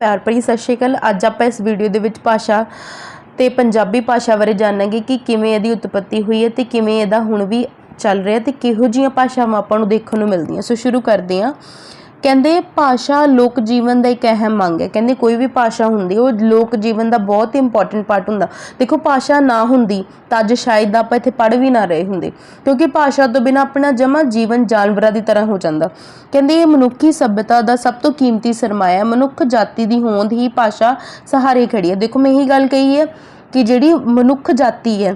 ਪਿਆਰ ਭਰੀ ਸਤਿ ਸ਼੍ਰੀ ਅਕਾਲ। ਅੱਜ ਆਪਾਂ ਇਸ ਵੀਡੀਓ ਦੇ ਵਿੱਚ ਭਾਸ਼ਾ ਤੇ ਪੰਜਾਬੀ ਭਾਸ਼ਾ ਬਾਰੇ ਜਾਣਾਂਗੇ ਕਿ ਕਿਵੇਂ ਇਹਦੀ ਉਤਪਤੀ ਹੋਈ ਹੈ ਤੇ ਕਿਵੇਂ ਇਹਦਾ ਹੁਣ ਵੀ ਚੱਲ ਰਿਹਾ ਤੇ ਕਿਹੋ ਜਿਹੀਆਂ ਭਾਸ਼ਾਵਾਂ ਆਪਾਂ ਨੂੰ ਦੇਖਣ ਨੂੰ ਮਿਲਦੀਆਂ। ਸੋ ਸ਼ੁਰੂ ਕਰਦੇ ਹਾਂ। ਕਹਿੰਦੇ ਭਾਸ਼ਾ ਲੋਕ ਜੀਵਨ ਦਾ ਇੱਕ ਅਹਿਮ ਅੰਗ ਹੈ। ਕਹਿੰਦੇ ਕੋਈ ਵੀ ਭਾਸ਼ਾ ਹੁੰਦੀ, ਉਹ ਲੋਕ ਜੀਵਨ ਦਾ ਬਹੁਤ ਇੰਪੋਰਟੈਂਟ ਪਾਰਟ ਹੁੰਦਾ। ਦੇਖੋ ਭਾਸ਼ਾ ਨਾ ਹੁੰਦੀ ਤਾਂ ਅੱਜ ਸ਼ਾਇਦ ਆਪਾਂ ਇੱਥੇ ਪੜ੍ਹ ਵੀ ਨਾ ਰਹੇ ਹੁੰਦੇ। ਕਿਉਂਕਿ ਭਾਸ਼ਾ ਤੋਂ ਬਿਨਾ ਆਪਣਾ ਜਮਾ ਜੀਵਨ ਜਾਨਵਰਾਂ ਦੀ ਤਰ੍ਹਾਂ ਹੋ ਜਾਂਦਾ। ਕਹਿੰਦੇ ਇਹ ਮਨੁੱਖੀ ਸਭ్యਤਾ ਦਾ ਸਭ ਤੋਂ ਕੀਮਤੀ ਸਰਮਾਇਆ ਹੈ। ਮਨੁੱਖ ਜਾਤੀ ਦੀ ਹੋਂਦ ਹੀ ਭਾਸ਼ਾ ਸਹਾਰੇ ਖੜੀ ਹੈ। ਦੇਖੋ ਮੈਂ ਇਹੀ ਗੱਲ ਕਹੀ ਹੈ ਕਿ ਜਿਹੜੀ ਮਨੁੱਖ ਜਾਤੀ ਹੈ,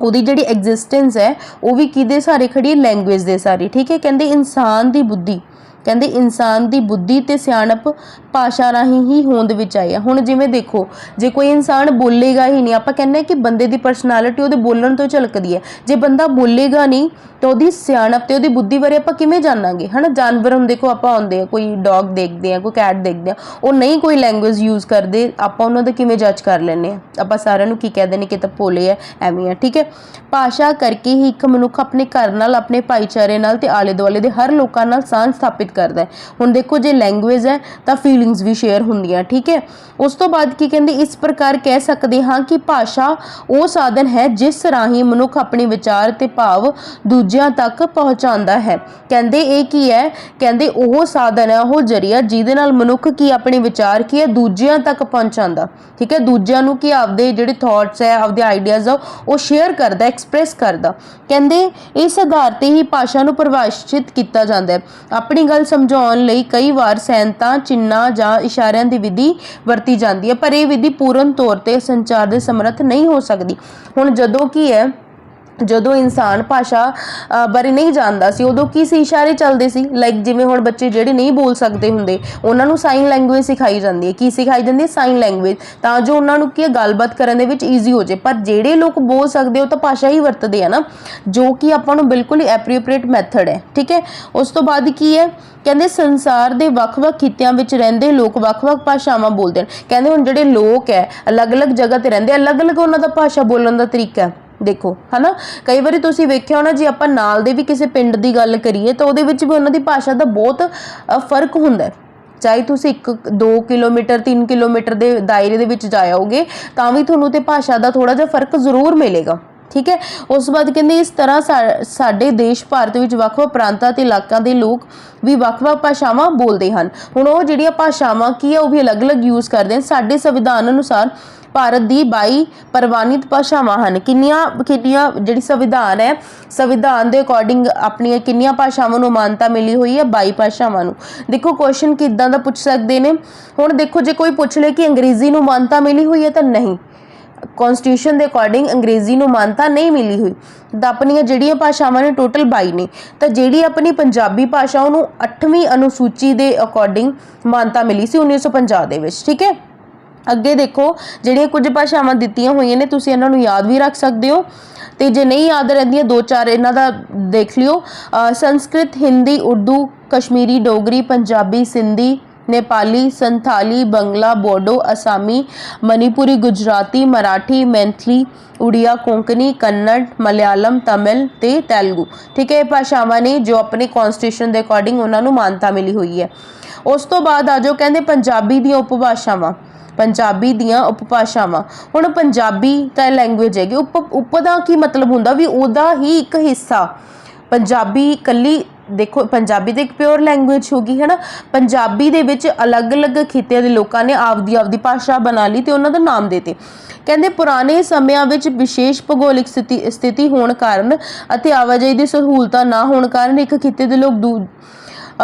ਉਹਦੀ ਜਿਹੜੀ ਐਗਜ਼ਿਸਟੈਂਸ ਹੈ, ਉਹ ਵੀ ਕਿਹਦੇ ਸਾਰੇ ਖੜੀ ਲੈਂਗੁਏਜ ਦੇ ਸਾਰੇ ਠੀਕ ਹੈ? ਕਹਿੰਦੇ ਇਨਸਾਨ ਦੀ ਬੁੱਧੀ ਕਹਿੰਦੇ ਇਨਸਾਨ ਦੀ ਬੁੱਧੀ ਤੇ ਸਿਆਣਪ ਭਾਸ਼ਾ ਰਾਹੀਂ ਹੀ ਹੋਂਦ ਵਿੱਚ ਆਈ ਹੈ ਹੁਣ ਜਿਵੇਂ ਦੇਖੋ, ਜੇ ਕੋਈ ਇਨਸਾਨ ਬੋਲੇਗਾ ਹੀ ਨਹੀਂ, ਆਪਾਂ ਕਹਿੰਦੇ ਹਾਂ ਕਿ ਬੰਦੇ ਦੀ ਪਰਸਨੈਲਿਟੀ ਉਹਦੇ ਬੋਲਣ ਤੋਂ ਝਲਕਦੀ ਹੈ। ਜੇ ਬੰਦਾ ਬੋਲੇਗਾ ਨਹੀਂ, ਤਾਂ ਉਹਦੀ ਸਿਆਣਪ ਤੇ ਉਹਦੀ ਬੁੱਧੀ ਬਾਰੇ ਆਪਾਂ ਕਿਵੇਂ ਜਾਣਾਂਗੇ? ਹਨਾ, ਜਾਨਵਰ ਹੁਣ ਦੇਖੋ ਆਪਾਂ ਆਉਂਦੇ ਆ ਕੋਈ ਡੌਗ ਦੇਖਦੇ ਆ ਕੋਈ ਕੈਟ ਦੇਖਦੇ ਆ ਉਹ ਨਹੀਂ ਕੋਈ ਲੈਂਗੁਏਜ ਯੂਜ਼ ਕਰਦੇ, ਆਪਾਂ ਉਹਨਾਂ ਦਾ ਕਿਵੇਂ ਜੱਜ ਕਰ ਲੈਂਦੇ ਆ ਆਪਾਂ ਸਾਰਿਆਂ ਨੂੰ ਕੀ ਕਹਿੰਦੇ ਨੇ ਕਿ ਤਾਂ ਭੋਲੇ ਆ, ਐਵੇਂ ਆ, ਠੀਕ ਹੈ? ਭਾਸ਼ਾ ਕਰਕੇ ਹੀ ਇੱਕ ਮਨੁੱਖ ਆਪਣੇ ਘਰ ਨਾਲ, ਆਪਣੇ ਭਾਈਚਾਰੇ ਨਾਲ ਤੇ ਆਲੇ ਦੁਆਲੇ ਦੇ ਹਰ ਲੋਕਾਂ ਨਾਲ ਸਾਂਝ ਸਥਾਪਿਤ ਕਰਦਾ ਹੈ। ਹੁਣ ਦੇਖੋ, ਜੇ ਲੈਂਗੁਏਜ ਹੈ, ਤਾਂ ਫੀਲਿੰਗਸ ਵੀ ਸ਼ੇਅਰ ਹੁੰਦੀਆਂ, ਠੀਕ ਹੈ? ਉਸ ਤੋਂ ਬਾਅਦ ਕੀ ਕਹਿੰਦੇ, ਇਸ ਪ੍ਰਕਾਰ ਕਹਿ ਸਕਦੇ ਹਾਂ ਕਿ ਭਾਸ਼ਾ ਉਹ ਸਾਧਨ ਹੈ, ਜਿਸ ਰਾਹੀਂ ਮਨੁੱਖ ਆਪਣੇ ਵਿਚਾਰ ਤੇ ਭਾਵ ਦੂਜਿਆਂ ਤੱਕ ਪਹੁੰਚਾਉਂਦਾ ਹੈ। ਕਹਿੰਦੇ ਇਹ ਕੀ ਹੈ? ਕਹਿੰਦੇ ਉਹ ਸਾਧਨ ਹੈ, ਉਹ ਜਰੀਆ ਜਿਹਦੇ ਨਾਲ ਮਨੁੱਖ ਕੀ ਆਪਣੇ ਵਿਚਾਰ ਕੀ ਹੈ, ਦੂਜਿਆਂ ਤੱਕ ਪਹੁੰਚਾਉਂਦਾ। ਠੀਕ ਹੈ? ਦੂਜਿਆਂ ਨੂੰ ਕੀ ਆਪਦੇ ਜਿਹੜੇ ਥਾਟਸ ਹੈ, ਆਪਦੇ ਆਈਡੀਆਜ਼ ਆ, ਉਹ ਸ਼ੇਅਰ ਕਰਦਾ ਐਕਸਪ੍ਰੈਸ ਕਰਦਾ। ਕਹਿੰਦੇ ਇਸ ਆਧਾਰ ਤੇ ਹੀ ਭਾਸ਼ਾ ਨੂੰ ਪਰਿਭਾਸ਼ਿਤ ਕੀਤਾ ਜਾਂਦਾ ਹੈ। ਆਪਣੀ ਗੱਲ ਸਮਝਾਉਣ ਲਈ ਕਈ ਵਾਰ ਸੈਨਤਾ ਚਿੰਨਾਂ ਜਾਂ ਇਸ਼ਾਰਿਆਂ ਦੀ ਵਿਧੀ ਵਰਤੀ ਜਾਂਦੀ ਹੈ, ਪਰ ਇਹ ਵਿਧੀ ਪੂਰਨ ਤੌਰ ਤੇ ਸੰਚਾਰ ਦੇ ਸਮਰੱਥ ਨਹੀਂ ਹੋ ਸਕਦੀ। ਹੁਣ ਜਦੋਂ ਕੀ ਹੈ ਜਦੋਂ ਇਨਸਾਨ ਭਾਸ਼ਾ ਬਾਰੇ ਨਹੀਂ ਜਾਣਦਾ ਸੀ, ਉਦੋਂ ਕੀ ਸੀ ਇਸ਼ਾਰੇ ਚੱਲਦੇ ਸੀ? ਲਾਈਕ ਜਿਵੇਂ ਹੁਣ ਬੱਚੇ ਜਿਹੜੇ ਨਹੀਂ ਬੋਲ ਸਕਦੇ ਹੁੰਦੇ, ਉਹਨਾਂ ਨੂੰ ਸਾਈਨ ਲੈਂਗੁਏਜ ਸਿਖਾਈ ਜਾਂਦੀ ਹੈ। ਕੀ ਸਿਖਾਈ ਜਾਂਦੀ ਹੈ? ਸਾਈਨ ਲੈਂਗੁਏਜ ਤਾਂ ਜੋ ਉਹਨਾਂ ਨੂੰ ਕੀ ਗੱਲਬਾਤ ਕਰਨ ਦੇ ਵਿੱਚ ਈਜ਼ੀ ਹੋ ਜਾਏ। ਪਰ ਜਿਹੜੇ ਲੋਕ ਬੋਲ ਸਕਦੇ ਉਹ ਤਾਂ ਭਾਸ਼ਾ ਹੀ ਵਰਤਦੇ ਆ ਨਾ। ਜੋ ਕਿ ਆਪਾਂ ਨੂੰ ਬਿਲਕੁਲ ਹੀ ਐਪਰੀਪ੍ਰੀਏਟ ਮੈਥਡ ਹੈ। ਠੀਕ ਹੈ? ਉਸ ਤੋਂ ਬਾਅਦ ਕੀ ਹੈ? ਕਹਿੰਦੇ ਸੰਸਾਰ ਦੇ ਵੱਖ-ਵੱਖ ਖਿੱਤਿਆਂ ਵਿੱਚ ਰਹਿੰਦੇ ਲੋਕ ਵੱਖ-ਵੱਖ ਭਾਸ਼ਾਵਾਂ ਬੋਲਦੇ ਨੇ ਕਹਿੰਦੇ ਹੁਣ ਜਿਹੜੇ ਲੋਕ ਹੈ, ਅਲੱਗ-ਅਲੱਗ ਜਗ੍ਹਾ ਤੇ ਰਹਿੰਦੇ, ਅਲੱਗ-ਅਲੱਗ ਉਹਨਾਂ ਦਾ ਭਾਸ਼ਾ ਬੋਲਣ ਦਾ ਤਰੀਕਾ ਹੈ। ਦੇਖੋ, ਹਨਾ? ਕਈ ਵਾਰੀ ਤੁਸੀਂ ਵੇਖਿਆ ਹੋਣਾ, ਜੇ ਆਪਾਂ ਨਾਲ ਦੇ ਵੀ ਕਿਸੇ ਪਿੰਡ ਦੀ ਗੱਲ ਕਰੀਏ, ਤਾਂ ਉਹਦੇ ਵਿੱਚ ਵੀ ਉਹਨਾਂ ਦੀ ਭਾਸ਼ਾ ਦਾ ਬਹੁਤ ਫ਼ਰਕ ਹੁੰਦਾ ਹੈ। ਚਾਹੇ ਤੁਸੀਂ 1 2 ਕਿਲੋਮੀਟਰ 3 ਕਿਲੋਮੀਟਰ ਦੇ ਦਾਇਰੇ ਦੇ ਵਿੱਚ ਜਾਇਓਗੇ, ਤਾਂ ਵੀ ਤੁਹਾਨੂੰ ਤੇ ਭਾਸ਼ਾ ਦਾ ਥੋੜਾ ਜਿਹਾ ਫ਼ਰਕ ਜ਼ਰੂਰ ਮਿਲੇਗਾ। ਠੀਕ ਹੈ? ਉਸ ਤੋਂ ਬਾਅਦ ਕਹਿੰਦੇ ਇਸ ਤਰ੍ਹਾਂ ਸਾ- ਸਾਡੇ ਦੇਸ਼ ਭਾਰਤ ਵਿੱਚ ਵੱਖ-ਵੱਖ ਪ੍ਰਾਂਤਾਂ ਤੇ ਇਲਾਕਿਆਂ ਦੇ ਲੋਕ ਵੀ ਵੱਖ-ਵੱਖ ਭਾਸ਼ਾਵਾਂ ਬੋਲਦੇ ਹਨ। ਹੁਣ ਉਹ ਜਿਹੜੀਆਂ ਭਾਸ਼ਾਵਾਂ ਕੀ ਆ, ਉਹ ਵੀ ਅਲੱਗ-ਅਲੱਗ ਯੂਜ਼ ਕਰਦੇ ਹਨ। ਸਾਡੇ ਸੰਵਿਧਾਨ ਅਨੁਸਾਰ ਭਾਰਤ ਦੀ 22 ਪ੍ਰਵਾਨਿਤ ਭਾਸ਼ਾਵਾਂ ਹਨ। ਕਿੰਨੀਆਂ ਕਿੰਨੀਆਂ ਜਿਹੜੀ ਸੰਵਿਧਾਨ ਹੈ, ਸੰਵਿਧਾਨ ਦੇ ਅਕੋਰਡਿੰਗ ਆਪਣੀਆਂ ਕਿੰਨੀਆਂ ਭਾਸ਼ਾਵਾਂ ਨੂੰ ਮਾਨਤਾ ਮਿਲੀ ਹੋਈ ਹੈ? 22 ਭਾਸ਼ਾਵਾਂ ਨੂੰ। ਦੇਖੋ ਕੁਐਸਚਨ ਕਿੱਦਾਂ ਦਾ ਪੁੱਛ ਸਕਦੇ ਨੇ? ਹੁਣ ਦੇਖੋ, ਜੇ ਕੋਈ ਪੁੱਛ ਲੇ ਕਿ ਅੰਗਰੇਜ਼ੀ ਨੂੰ ਮਾਨਤਾ ਮਿਲੀ ਹੋਈ ਹੈ ਤਾਂ ਨਹੀਂ। ਕਨਸਟੀਟਿਊਸ਼ਨ ਦੇ ਅਕੋਰਡਿੰਗ ਅੰਗਰੇਜ਼ੀ ਨੂੰ ਮਾਨਤਾ ਨਹੀਂ ਮਿਲੀ ਹੋਈ। ਤਾਂ ਆਪਣੀਆਂ ਜਿਹੜੀਆਂ ਭਾਸ਼ਾਵਾਂ ਨੇ ਟੋਟਲ 22 ਨੇ। ਤਾਂ ਜਿਹੜੀ ਆਪਣੀ ਪੰਜਾਬੀ ਭਾਸ਼ਾ, ਉਹਨੂੰ 8ਵੀਂ ਅਨੁਸੂਚੀ ਦੇ ਅਕੋਰਡਿੰਗ ਮਾਨਤਾ ਮਿਲੀ ਸੀ 1950 ਦੇ ਵਿੱਚ। ਠੀਕ ਹੈ? ਅੱਗੇ ਦੇਖੋ, ਜਿਹੜੀਆਂ ਕੁਝ ਭਾਸ਼ਾਵਾਂ ਦਿੱਤੀਆਂ ਹੋਈਆਂ ਨੇ, ਤੁਸੀਂ ਇਹਨਾਂ ਨੂੰ ਯਾਦ ਵੀ ਰੱਖ ਸਕਦੇ ਹੋ। ਤੇ ਜੇ ਨਹੀਂ ਯਾਦ ਰਹਿੰਦੀਆਂ, ਦੋ ਚਾਰ ਇਹਨਾਂ ਦਾ ਦੇਖ ਲਿਓ। ਸੰਸਕ੍ਰਿਤ, ਹਿੰਦੀ, ਉਰਦੂ, ਕਸ਼ਮੀਰੀ, ਡੋਗਰੀ, ਪੰਜਾਬੀ, ਸਿੰਧੀ, ਨੇਪਾਲੀ, ਸੰਥਾਲੀ, ਬੰਗਲਾ, ਬੋਡੋ, ਅਸਾਮੀ, ਮਨੀਪੁਰੀ, ਗੁਜਰਾਤੀ, ਮਰਾਠੀ, ਮੈਂਥਲੀ, ਉੜੀਆ, ਕੋਂਕਣੀ, ਕੰਨੜ, ਮਲਿਆਲਮ, ਤਮਿਲ ਤੇ ਤੇਲਗੂ। ਠੀਕ ਹੈ, ਇਹ ਭਾਸ਼ਾਵਾਂ ਨੇ ਜੋ ਆਪਣੇ ਕਨਸਟੀਟਿਊਸ਼ਨ ਦੇ ਅਕੋਰਡਿੰਗ ਉਹਨਾਂ ਨੂੰ ਮਾਨਤਾ ਮਿਲੀ ਹੋਈ ਹੈ। ਉਸ ਤੋਂ ਬਾਅਦ ਆ ਜੋ ਕਹਿੰਦੇ ਪੰਜਾਬੀ ਦੀਆਂ ਉਪਭਾਸ਼ਾਵਾਂ। ਪੰਜਾਬੀ ਦੀਆਂ ਉਪਭਾਸ਼ਾਵਾਂ। ਹੁਣ ਪੰਜਾਬੀ ਤਾਂ ਲੈਂਗੁਏਜ ਹੈਗੀ। ਉਪ ਉਪ ਦਾ ਕੀ ਮਤਲਬ ਹੁੰਦਾ ਵੀ ਉਹਦਾ ਹੀ ਇੱਕ ਹਿੱਸਾ। ਪੰਜਾਬੀ ਕੱਲੀ ਦੇਖੋ, ਪੰਜਾਬੀ ਤੇ ਇੱਕ ਪਿਓਰ ਲੈਂਗੁਏਜ ਹੋਗੀ ਹੈ ਨਾ ਪੰਜਾਬੀ ਦੇ ਵਿੱਚ ਅਲੱਗ-ਅਲੱਗ ਖਿੱਤਿਆਂ ਦੇ ਲੋਕਾਂ ਨੇ ਆਪਦੀ ਆਪਦੀ ਭਾਸ਼ਾ ਬਣਾ ਲਈ ਤੇ ਉਹਨਾਂ ਦਾ ਨਾਮ ਦੇਤੇ। ਕਹਿੰਦੇ ਪੁਰਾਣੇ ਸਮਿਆਂ ਵਿੱਚ ਵਿਸ਼ੇਸ਼ ਭੂਗੋਲਿਕ ਸਥਿਤੀ ਸਥਿਤੀ ਹੋਣ ਕਾਰਨ ਅਤੇ ਆਵਾਜਾਈ ਦੀ ਸਹੂਲਤਾਂ ਨਾ ਹੋਣ ਕਾਰਨ ਇੱਕ ਖਿੱਤੇ ਦੇ ਲੋਕ ਦੂ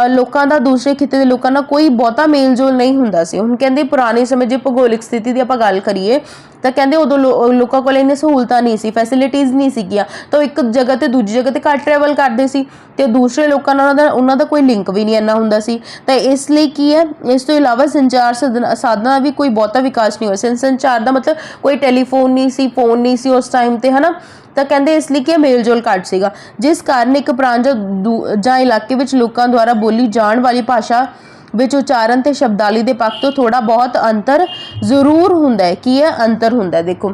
ਲੋਕਾਂ ਦਾ, ਦੂਸਰੇ ਖਿੱਤੇ ਦੇ ਲੋਕਾਂ ਨਾਲ ਕੋਈ ਬਹੁਤਾ ਮੇਲਜੋਲ ਨਹੀਂ ਹੁੰਦਾ ਸੀ। ਹੁਣ ਕਹਿੰਦੇ ਪੁਰਾਣੇ ਸਮੇਂ ਜੇ ਭੂਗੋਲਿਕ ਸਥਿਤੀ ਦੀ ਆਪਾਂ ਗੱਲ ਕਰੀਏ, ਤਾਂ ਕਹਿੰਦੇ ਉਦੋਂ ਲੋਕਾਂ ਕੋਲ ਇੰਨੇ ਸਹੂਲਤਾਂ ਨਹੀਂ ਸੀ ਫੈਸਿਲਿਟੀਆਂ ਨਹੀਂ ਸੀਗੀਆਂ, ਤਾਂ ਉਹ ਇੱਕ ਜਗ੍ਹਾ ਤੇ ਦੂਜੀ ਜਗ੍ਹਾ ਤੇ ਘੱਟ ਟਰੈਵਲ ਕਰਦੇ ਸੀ, ਤੇ ਦੂਸਰੇ ਲੋਕਾਂ ਨਾਲ ਉਹਨਾਂ ਦਾ ਉਹਨਾਂ ਦਾ ਕੋਈ ਲਿੰਕ ਵੀ ਨਹੀਂ ਇੰਨਾ ਹੁੰਦਾ ਸੀ। ਤਾਂ ਇਸ ਲਈ ਕੀ ਹੈ, ਇਸ ਤੋਂ ਇਲਾਵਾ ਸੰਚਾਰ ਸਾਧਨ- ਸਾਧਨਾਂ ਦਾ ਵੀ ਕੋਈ ਬਹੁਤਾ ਵਿਕਾਸ ਨਹੀਂ ਹੋਇਆ। ਸੀ ਸੰਚਾਰ ਦਾ ਮਤਲਬ ਕੋਈ ਟੈਲੀਫੋਨ ਨਹੀਂ ਸੀ ਫੋਨ ਨਹੀਂ ਸੀ ਉਸ ਟਾਈਮ ਤੇ, ਹਨਾ? ਤਾਂ ਕਹਿੰਦੇ ਇਸ ਲਈ ਕਿ ਇਹ ਮੇਲਜੋਲ ਘੱਟ ਸੀਗਾ। ਜਿਸ ਕਾਰਨ ਇੱਕ ਪ੍ਰਾਂਤ ਜਾਂ ਦੂ- ਜਾਂ ਇਲਾਕੇ ਵਿੱਚ ਲੋਕਾਂ ਦੁਆਰਾ ਬੋਲੀ ਜਾਣ ਵਾਲੀ ਭਾਸ਼ਾ ਵਿੱਚ ਉਚਾਰਨ ਤੇ ਸ਼ਬਦਾਵਲੀ ਦੇ ਪੱਖ ਤੋਂ ਥੋੜਾ ਬਹੁਤ ਅੰਤਰ ਜ਼ਰੂਰ ਹੁੰਦਾ ਹੈ। ਕੀ ਹੈ ਅੰਤਰ ਹੁੰਦਾ ਹੈ? ਦੇਖੋ,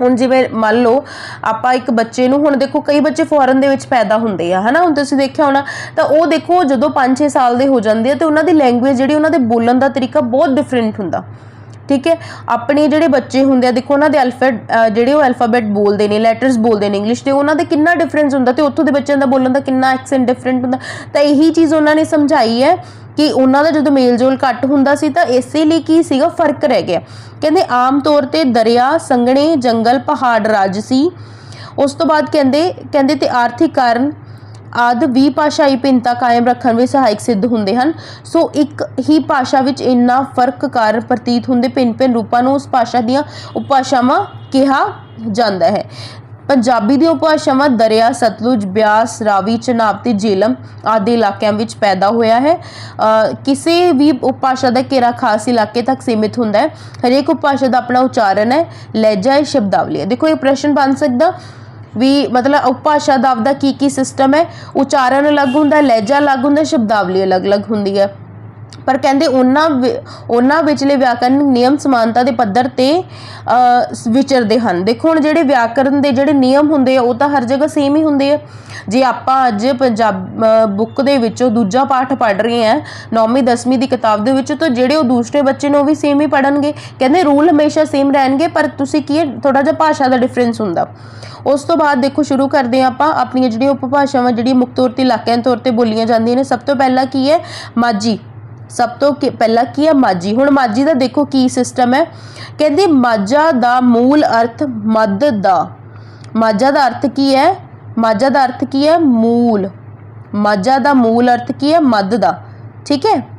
ਹੁਣ ਜਿਵੇਂ ਮੰਨ ਲਓ, ਆਪਾਂ ਇੱਕ ਬੱਚੇ ਨੂੰ, ਹੁਣ ਦੇਖੋ ਕਈ ਬੱਚੇ ਫੋਰਨ ਦੇ ਵਿੱਚ ਪੈਦਾ ਹੁੰਦੇ ਆ, ਹਨਾ? ਹੁਣ ਤੁਸੀਂ ਦੇਖਿਆ ਹੋਣਾ, ਤਾਂ ਉਹ ਦੇਖੋ ਜਦੋਂ 5-6 ਸਾਲ ਦੇ ਹੋ ਜਾਂਦੇ ਆ, ਤੇ ਉਹਨਾਂ ਦੀ ਲੈਂਗੁਏਜ ਜਿਹੜੀ ਉਹਨਾਂ ਦੇ ਬੋਲਣ ਦਾ ਤਰੀਕਾ ਬਹੁਤ ਡਿਫਰੈਂਟ ਹੁੰਦਾ। ਠੀਕ ਹੈ? ਆਪਣੇ ਜਿਹੜੇ ਬੱਚੇ ਹੁੰਦੇ ਆ, ਦੇਖੋ ਉਹਨਾਂ ਦੇ ਅਲਫਾਬੈਟ ਜਿਹੜੇ ਉਹ ਅਲਫਾਬੈਟ ਬੋਲਦੇ ਨੇ ਲੈਟਰਸ ਬੋਲਦੇ ਨੇ ਇੰਗਲਿਸ਼ ਦੇ ਉਹਨਾਂ ਦੇ ਕਿੰਨਾ ਡਿਫਰੈਂਸ ਹੁੰਦਾ ਤੇ ਉੱਥੋਂ ਦੇ ਬੱਚਿਆਂ ਦਾ ਬੋਲਣ ਦਾ ਕਿੰਨਾ ਐਕਸੈਂਟ ਡਿਫਰੈਂਟ ਹੁੰਦਾ। ਤਾਂ ਇਹੀ ਚੀਜ਼ ਉਹਨਾਂ ਨੇ ਸਮਝਾਈ ਹੈ ਕਿ ਉਹਨਾਂ ਦਾ ਜਦੋਂ ਮੇਲ ਜੋਲ ਘੱਟ ਹੁੰਦਾ ਸੀ ਤਾਂ ਇਸੇ ਲਈ ਕੀ ਸੀਗਾ? ਫ਼ਰਕ ਰਹਿ ਗਿਆ। ਕਹਿੰਦੇ ਆਮ ਤੌਰ ਤੇ ਦਰਿਆ, ਸੰਘਣੇ ਜੰਗਲ, ਪਹਾੜ ਰਾਜ ਸੀ। ਉਸ ਤੋਂ ਬਾਅਦ ਕਹਿੰਦੇ ਕਹਿੰਦੇ ਤੇ ਆਰਥਿਕ ਕਾਰਨ ਆਦ ਵੀ ਭਾਸ਼ਾਈ ਭਿੰਨਤਾ ਕਾਇਮ ਰੱਖਣ ਵਿੱਚ ਸਹਾਇਕ ਸਿੱਧ ਹੁੰਦੇ ਹਨ। ਸੋ ਇੱਕ ਹੀ ਭਾਸ਼ਾ ਵਿੱਚ ਇੰਨਾ ਫ਼ਰਕ ਕਾਰਨ ਪ੍ਰਤੀਤ ਹੁੰਦੇ ਭਿੰਨ-ਭਿੰਨ ਰੂਪਾਂ ਨੂੰ ਉਸ ਭਾਸ਼ਾ ਦੀਆਂ ਉਪਭਾਸ਼ਾਵਾਂ ਕਿਹਾ ਜਾਂਦਾ ਹੈ। ਪੰਜਾਬੀ ਦੀਆਂ ਉਪਭਾਸ਼ਾਵਾਂ ਦਰਿਆ, ਸਤਲੁਜ, ਬਿਆਸ, ਰਾਵੀ, ਚਨਾਬ ਤੇ ਜੇਲਮ ਆਦਿ ਇਲਾਕਿਆਂ ਵਿੱਚ ਪੈਦਾ ਹੋਇਆ ਹੈ। ਕਿਸੇ ਵੀ ਉਪਭਾਸ਼ਾ ਦਾ ਘੇਰਾ ਖਾਸ ਇਲਾਕੇ ਤੱਕ ਸੀਮਿਤ ਹੁੰਦਾ ਹੈ। ਹਰੇਕ ਉਪਭਾਸ਼ਾ ਦਾ ਆਪਣਾ ਉਚਾਰਨ ਹੈ, ਲਹਿਜਾ ਹੈ, ਸ਼ਬਦਾਵਲੀ ਹੈ। ਦੇਖੋ, ਇਹ ਪ੍ਰਸ਼ਨ ਬਣ ਸਕਦਾ ਵੀ ਮਤਲਬ ਉਪਭਾਸ਼ਾ ਦਾ ਆਪਦਾ ਕੀ ਕੀ ਸਿਸਟਮ ਹੈ, ਉਚਾਰਨ ਅਲੱਗ ਹੁੰਦਾ, ਲਹਿਜਾ ਅਲੱਗ ਹੁੰਦਾ, ਸ਼ਬਦਾਵਲੀ ਅਲੱਗ-ਅਲੱਗ ਹੁੰਦੀ ਹੈ। ਪਰ ਕਹਿੰਦੇ ਉਹਨਾਂ ਵਿ- ਉਹਨਾਂ ਵਿਚਲੇ ਵਿਆਕਰਨ ਨਿਯਮ ਸਮਾਨਤਾ ਦੇ ਪੱਧਰ ਤੇ ਵਿਚਰਦੇ ਹਨ। ਦੇਖੋ ਹੁਣ ਜਿਹੜੇ ਵਿਆਕਰਨ ਦੇ ਜਿਹੜੇ ਨਿਯਮ ਹੁੰਦੇ ਆ, ਉਹ ਤਾਂ ਹਰ ਜਗ੍ਹਾ ਸੇਮ ਹੀ ਹੁੰਦੇ ਆ। ਜੇ ਆਪਾਂ ਅੱਜ ਪੰਜਾਬ ਬੁੱਕ ਦੇ ਵਿੱਚੋਂ ਦੂਜਾ ਪਾਠ ਪੜ੍ਹ ਰਹੇ ਹਾਂ 9ਵੀਂ 10ਵੀਂ ਦੀ ਕਿਤਾਬ ਦੇ ਵਿੱਚ, ਤਾਂ ਜਿਹੜੇ ਉਹ ਦੂਸਰੇ ਬੱਚੇ ਨੂੰ, ਉਹ ਵੀ ਸੇਮ ਹੀ ਪੜ੍ਹਨਗੇ। ਕਹਿੰਦੇ ਰੂਲ ਹਮੇਸ਼ਾ ਸੇਮ ਰਹਿਣਗੇ, ਪਰ ਤੁਸੀਂ ਕੀ ਹੈ ਥੋੜਾ ਜਿਹਾ ਭਾਸ਼ਾ ਦਾ ਡਿਫਰੈਂਸ ਹੁੰਦਾ। ਉਸ ਤੋਂ ਬਾਅਦ ਦੇਖੋ, ਸ਼ੁਰੂ ਕਰਦੇ ਹਾਂ ਆਪਾਂ, ਆਪਣੀਆਂ ਜਿਹੜੀਆਂ ਉਪਭਾਸ਼ਾਵਾਂ, ਜਿਹੜੀਆਂ ਮੁੱਖ ਤੌਰ ਤੇ ਇਲਾਕਿਆਂ ਦੇ ਤੌਰ ਤੇ ਬੋਲੀਆਂ ਜਾਂਦੀਆਂ ਨੇ, ਸਭ ਤੋਂ ਪਹਿਲਾਂ ਕੀ ਹੈ? ਮਾਝੀ। ਸਭ ਤੋਂ ਕੀ- ਪਹਿਲਾਂ ਕੀ ਹੈ ਮਾਝੀ? ਹੁਣ ਮਾਝੀ ਦਾ ਦੇਖੋ ਕੀ ਸਿਸਟਮ ਹੈ। ਕਹਿੰਦੇ ਮਾਝਾ ਦਾ ਮੂਲ ਅਰਥ ਮੱਧ ਦਾ। ਮਾਝਾ ਦਾ ਅਰਥ ਕੀ ਹੈ? ਮਾਝਾ ਦਾ ਅਰਥ ਕੀ ਹੈ? ਮੂਲ। ਮਾਝਾ ਦਾ ਮੂਲ ਅਰਥ ਕੀ ਹੈ? ਮੱਧ ਦਾ। ਠੀਕ ਹੈ?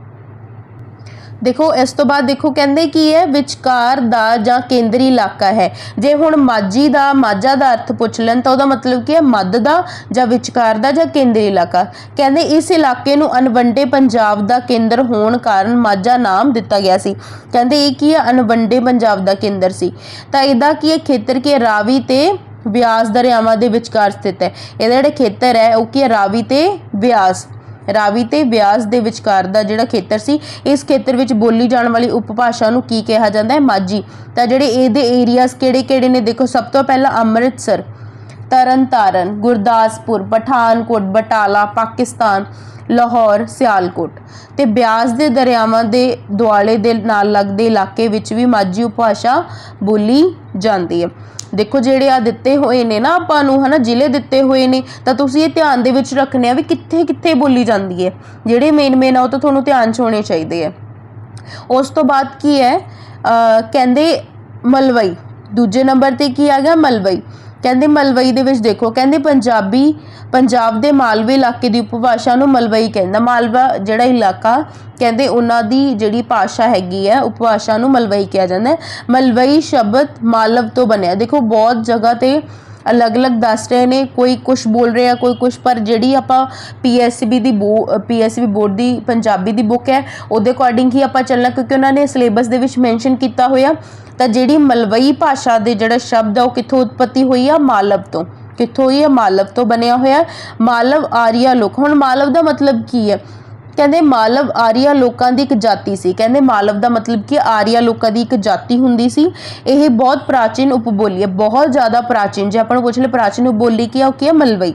ਦੇਖੋ, ਇਸ ਤੋਂ ਬਾਅਦ ਦੇਖੋ, ਕਹਿੰਦੇ ਕੀ ਹੈ? ਵਿਚਕਾਰ ਦਾ ਜਾਂ ਕੇਂਦਰੀ ਇਲਾਕਾ ਹੈ। ਜੇ ਹੁਣ ਮਾਝੀ ਦਾ, ਮਾਝਾ ਦਾ ਅਰਥ ਪੁੱਛ ਲੈਣ, ਤਾਂ ਉਹਦਾ ਮਤਲਬ ਕੀ ਹੈ? ਮੱਧ ਦਾ ਜਾਂ ਵਿਚਕਾਰ ਦਾ ਜਾਂ ਕੇਂਦਰੀ ਇਲਾਕਾ। ਕਹਿੰਦੇ ਇਸ ਇਲਾਕੇ ਨੂੰ ਅਨਵੰਡੇ ਪੰਜਾਬ ਦਾ ਕੇਂਦਰ ਹੋਣ ਕਾਰਨ ਮਾਝਾ ਨਾਮ ਦਿੱਤਾ ਗਿਆ ਸੀ। ਕਹਿੰਦੇ ਇਹ ਕੀ ਹੈ? ਅਨਵੰਡੇ ਪੰਜਾਬ ਦਾ ਕੇਂਦਰ ਸੀ। ਤਾਂ ਇਹਦਾ ਕੀ ਹੈ? ਖੇਤਰ ਕੀ ਹੈ? ਰਾਵੀ ਤੇ ਬਿਆਸ ਦਰਿਆਵਾਂ ਦੇ ਵਿਚਕਾਰ ਸਥਿਤ ਹੈ। ਇਹਦਾ ਜਿਹੜਾ ਖੇਤਰ ਹੈ, ਉਹ ਕੀ ਹੈ? ਰਾਵੀ ਤੇ ਬਿਆਸ। ਰਾਵੀ ਤੇ ਬਿਆਸ ਦੇ ਵਿਚਕਾਰ ਦਾ ਜਿਹੜਾ ਖੇਤਰ ਸੀ, ਇਸ ਖੇਤਰ ਵਿੱਚ ਬੋਲੀ ਜਾਣ ਵਾਲੀ ਉਪਭਾਸ਼ਾ ਨੂੰ ਕੀ ਕਿਹਾ ਜਾਂਦਾ ਹੈ? ਮਾਝੀ। ਤਾਂ ਜਿਹੜੇ ਇਹਦੇ ਏਰੀਆਜ਼ ਕਿਹੜੇ-ਕਿਹੜੇ ਨੇ? ਦੇਖੋ, ਸਭ ਤੋਂ ਪਹਿਲਾਂ ਅੰਮ੍ਰਿਤਸਰ, ਤਰਨਤਾਰਨ, ਗੁਰਦਾਸਪੁਰ, ਪਠਾਨਕੋਟ, ਬਟਾਲਾ, ਪਾਕਿਸਤਾਨ, ਲਾਹੌਰ, ਸਿਆਲਕੋਟ। ਤੇ ਬਿਆਸ ਦੇ ਦਰਿਆਵਾਂ ਦੇ ਦੁਆਲੇ ਦੇ ਨਾਲ ਲੱਗਦੇ ਇਲਾਕੇ ਵਿੱਚ ਵੀ ਮਾਝੀ ਉਪਭਾਸ਼ਾ ਬੋਲੀ ਜਾਂਦੀ ਹੈ। ਦੇਖੋ ਜਿਹੜੇ ਆ ਦਿੱਤੇ ਹੋਏ ਨੇ ਨਾ ਆਪਾਂ ਨੂੰ, ਹਨਾ, ਜ਼ਿਲ੍ਹੇ ਦਿੱਤੇ ਹੋਏ ਨੇ, ਤਾਂ ਤੁਸੀਂ ਇਹ ਧਿਆਨ ਦੇ ਵਿੱਚ ਰੱਖਣੇ ਆ ਵੀ ਕਿੱਥੇ ਕਿੱਥੇ ਬੋਲੀ ਜਾਂਦੀ ਹੈ। ਜਿਹੜੇ ਮੇਨ ਮੇਨ ਆ ਉਹ ਤਾਂ ਤੁਹਾਨੂੰ ਧਿਆਨ 'ਚ ਹੋਣੇ ਚਾਹੀਦੇ ਆ। ਉਸ ਤੋਂ ਬਾਅਦ ਕੀ ਹੈ? ਕਹਿੰਦੇ ਮਲਵਈ, ਦੂਜੇ ਨੰਬਰ ਤੇ ਕੀ ਆ ਗਿਆ? ਮਲਵਈ। ਕਹਿੰਦੇ ਮਲਵਈ ਦੇ ਵਿੱਚ ਦੇਖੋ, ਕਹਿੰਦੇ ਪੰਜਾਬੀ, ਪੰਜਾਬ ਦੇ ਮਾਲਵੇ ਇਲਾਕੇ ਦੀ ਉਪਭਾਸ਼ਾ ਨੂੰ ਮਲਵਈ ਕਹਿੰਦਾ ਮਾਲਵਾ ਜਿਹੜਾ ਇਲਾਕਾ, ਕਹਿੰਦੇ ਉਹਨਾਂ ਦੀ ਜਿਹੜੀ ਭਾਸ਼ਾ ਹੈਗੀ ਹੈ, ਉਪਭਾਸ਼ਾ ਨੂੰ ਮਲਵਈ ਕਿਹਾ ਜਾਂਦਾ ਹੈ। ਮਲਵਈ ਸ਼ਬਦ ਮਾਲਵ ਤੋਂ ਬਣਿਆ। ਦੇਖੋ, ਬਹੁਤ ਜਗ੍ਹਾ ਤੇ ਅਲੱਗ-ਅਲੱਗ ਦੱਸ ਰਹੇ ਨੇ, ਕੋਈ ਕੁਝ ਬੋਲ ਰਿਹਾ, ਕੋਈ ਕੁਝ ਪਰ ਜਿਹੜੀ ਆਪਾਂ ਪੀਐਸਬੀ ਦੀ ਪੀਐਸਬੀ ਬੋਰਡ ਦੀ ਪੰਜਾਬੀ ਦੀ ਬੁੱਕ ਹੈ, ਉਹਦੇ ਅਕੋਰਡਿੰਗ ਹੀ ਆਪਾਂ ਚੱਲਣਾ, ਕਿਉਂਕਿ ਉਹਨਾਂ ਨੇ ਸਿਲੇਬਸ ਦੇ ਵਿੱਚ ਮੈਂਸ਼ਨ ਕੀਤਾ ਹੋਇਆ। ਤਾਂ ਜਿਹੜੀ ਮਲਵਈ ਭਾਸ਼ਾ ਦੇ ਜਿਹੜਾ ਸ਼ਬਦ ਆ ਉਹ ਕਿੱਥੋਂ ਉਤਪਤੀ ਹੋਈ ਆ? ਮਾਲਵ ਤੋਂ। ਕਿੱਥੋਂ ਹੋਈ ਆ ਮਾਲਵ ਤੋਂ ਬਣਿਆ ਹੋਇਆ ਮਾਲਵ ਆਰੀਆ ਲੋਕ। ਹੁਣ ਮਾਲਵ ਦਾ ਮਤਲਬ ਕੀ ਹੈ? ਕਹਿੰਦੇ ਮਾਲਵ ਆਰੀਆ ਲੋਕਾਂ ਦੀ ਇੱਕ ਜਾਤੀ ਸੀ। ਕਹਿੰਦੇ ਮਾਲਵ ਦਾ ਮਤਲਬ ਕਿ ਆਰੀਆ ਲੋਕਾਂ ਦੀ ਇੱਕ ਜਾਤੀ ਹੁੰਦੀ ਸੀ। ਇਹ ਬਹੁਤ ਪ੍ਰਾਚੀਨ ਉਪਬੋਲੀ ਹੈ। ਬਹੁਤ ਜ਼ਿਆਦਾ ਪ੍ਰਾਚੀਨ ਜੇ ਆਪਾਂ ਨੂੰ ਪੁੱਛ ਲੈ ਪ੍ਰਾਚੀਨ ਉਪਬੋਲੀ ਕੀ ਆ? ਉਹ ਕੀ ਹੈ? ਮਲਵਈ।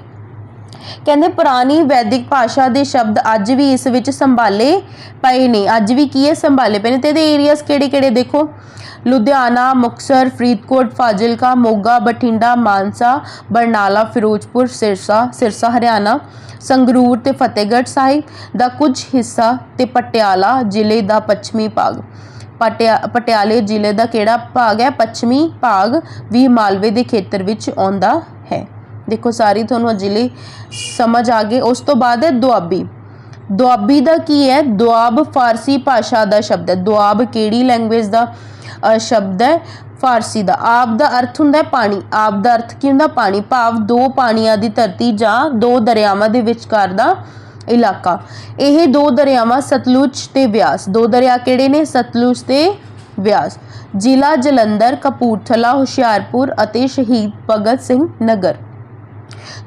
ਕਹਿੰਦੇ ਪੁਰਾਣੀ ਵੈਦਿਕ ਭਾਸ਼ਾ ਦੇ ਸ਼ਬਦ ਅੱਜ ਵੀ ਇਸ ਵਿੱਚ ਸੰਭਾਲੇ ਪਏ ਨੇ। ਅੱਜ ਵੀ ਕੀ ਹੈ ਸੰਭਾਲੇ ਪਏ ਨੇ ਤੇ ਇਹਦੇ ਏਰੀਆਸ ਕਿਹੜੇ ਕਿਹੜੇ ਦੇਖੋ? ਲੁਧਿਆਣਾ, ਮੁਕਤਸਰ, ਫਰੀਦਕੋਟ, ਫਾਜ਼ਿਲਕਾ, ਮੋਗਾ, ਬਠਿੰਡਾ, ਮਾਨਸਾ, ਬਰਨਾਲਾ, ਫਿਰੋਜ਼ਪੁਰ, ਸਿਰਸਾ ਸਿਰਸਾ, ਹਰਿਆਣਾ, ਸੰਗਰੂਰ ਤੇ ਫਤਿਹਗੜ੍ਹ ਸਾਹਿਬ ਦਾ ਕੁਝ ਹਿੱਸਾ ਤੇ ਪਟਿਆਲਾ ਜ਼ਿਲ੍ਹੇ ਦਾ ਪੱਛਮੀ ਭਾਗ। ਪਟਿਆ, ਪਟਿਆਲੇ ਜ਼ਿਲ੍ਹੇ ਦਾ ਕਿਹੜਾ ਭਾਗ ਹੈ? ਪੱਛਮੀ ਭਾਗ ਵੀ ਮਾਲਵੇ ਦੇ ਖੇਤਰ ਵਿੱਚ ਆਉਂਦਾ ਹੈ। ਦੇਖੋ ਸਾਰੀ ਤੁਹਾਨੂੰ ਜ਼ਿਲ੍ਹੇ ਸਮਝ ਆ ਗਈ। ਉਸ ਤੋਂ ਬਾਅਦ ਹੈ ਦੁਆਬੀ। ਦੁਆਬੀ ਦਾ ਕੀ ਹੈ? ਦੁਆਬ ਫਾਰਸੀ ਭਾਸ਼ਾ ਦਾ ਸ਼ਬਦ ਹੈ। ਦੁਆਬ ਕਿਹੜੀ ਲੈਂਗੁਏਜ ਦਾ ਸ਼ਬਦ ਹੈ? ਫਾਰਸੀ ਦਾ। ਆਬ ਦਾ ਅਰਥ ਹੁੰਦਾ ਹੈ ਪਾਣੀ। ਆਬ ਦਾ ਅਰਥ ਕੀ ਹੁੰਦਾ? ਪਾਣੀ। ਭਾਵ ਦੋ ਪਾਣੀਆਂ ਦੀ ਧਰਤੀ ਜਾਂ ਦੋ ਦਰਿਆਵਾਂ ਦੇ ਵਿਚਕਾਰ ਦਾ ਇਲਾਕਾ। ਇਹ ਦੋ ਦਰਿਆਵਾਂ ਸਤਲੁਜ ਤੇ ਬਿਆਸ। ਦੋ ਦਰਿਆ ਕਿਹੜੇ ਨੇ? ਸਤਲੁਜ ਤੇ ਬਿਆਸ। ਜ਼ਿਲ੍ਹਾ ਜਲੰਧਰ, ਕਪੂਰਥਲਾ, ਹੁਸ਼ਿਆਰਪੁਰ ਅਤੇ ਸ਼ਹੀਦ ਭਗਤ ਸਿੰਘ ਨਗਰ।